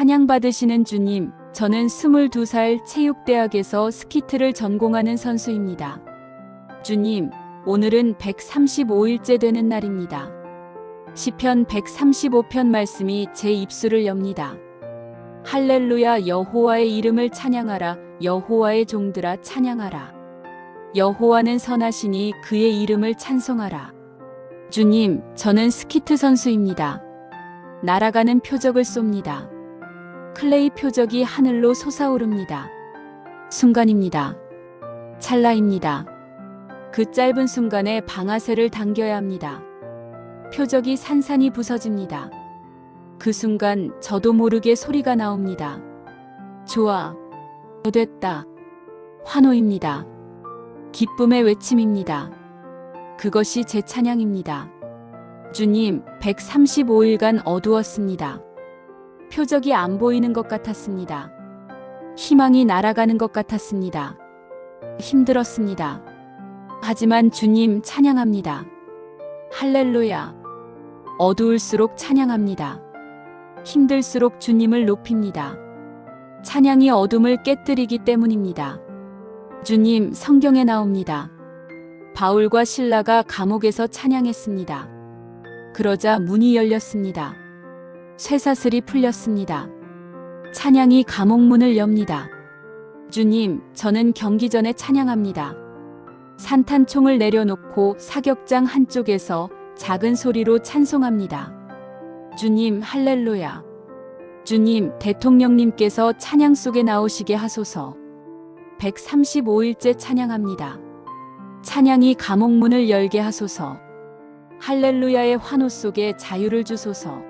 찬양받으시는 주님, 저는 22살 체육대학에서 스키트를 전공하는 선수입니다. 주님, 오늘은 135일째 되는 날입니다. 시편 135편 말씀이 제 입술을 엽니다. 할렐루야 여호와의 이름을 찬양하라 여호와의 종들아 찬양하라 여호와는 선하시니 그의 이름을 찬송하라 주님 저는 스키트 선수입니다 날아가는 표적을 쏩니다 클레이 표적이 하늘로 솟아오릅니다 순간입니다 찰나입니다 그 짧은 순간에 방아쇠를 당겨야 합니다 표적이 산산이 부서집니다 그 순간 저도 모르게 소리가 나옵니다. 좋아. 됐다. 환호입니다. 기쁨의 외침입니다. 그것이 제 찬양입니다. 주님, 135일간 어두웠습니다. 표적이 안 보이는 것 같았습니다. 희망이 날아가는 것 같았습니다. 힘들었습니다. 하지만 주님 찬양합니다. 할렐루야. 어두울수록 찬양합니다. 힘들수록 주님을 높입니다. 찬양이 어둠을 깨뜨리기 때문입니다. 주님 성경에 나옵니다. 바울과 신라가 감옥에서 찬양했습니다. 그러자 문이 열렸습니다. 쇠사슬이 풀렸습니다. 찬양이 감옥 문을 엽니다. 주님, 저는 경기 전에 찬양합니다. 산탄총을 내려놓고 사격장 한쪽에서 작은 소리로 찬송합니다. 주님 할렐루야. 주님 대통령님께서 찬양 속에 나오시게 하소서. 135일째 찬양합니다. 찬양이 감옥문을 열게 하소서. 할렐루야의 환호 속에 자유를 주소서.